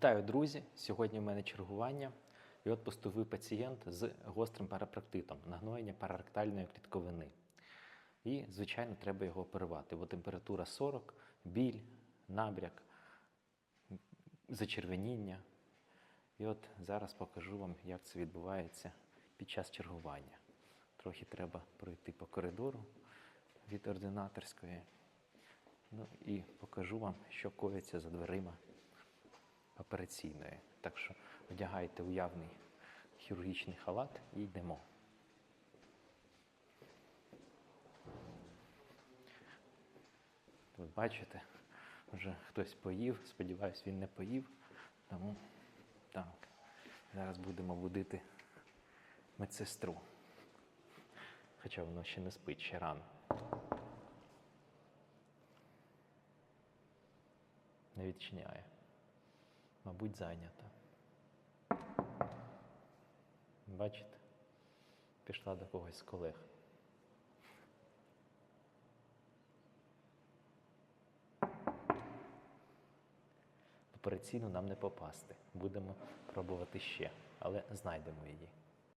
Вітаю, друзі! Сьогодні в мене чергування. І от поступив пацієнт з гострим парапроктитом, нагноєння параректальної клітковини. І, звичайно, треба його оперувати. Бо температура 40, біль, набряк, зачервеніння. І от зараз покажу вам, як це відбувається під час чергування. Трохи треба пройти по коридору від ординаторської. Ну і покажу вам, що коїться за дверима операційної. Так що одягайте уявний хірургічний халат і йдемо. Ви бачите, вже хтось поїв, сподіваюсь, він не поїв. Тому так, зараз будемо будити медсестру. Хоча воно ще не спить, ще рано. Не відчиняє. Мабуть, зайнята. Бачите? Пішла до когось з колег. Операційно нам не попасти. Будемо пробувати ще, але знайдемо її.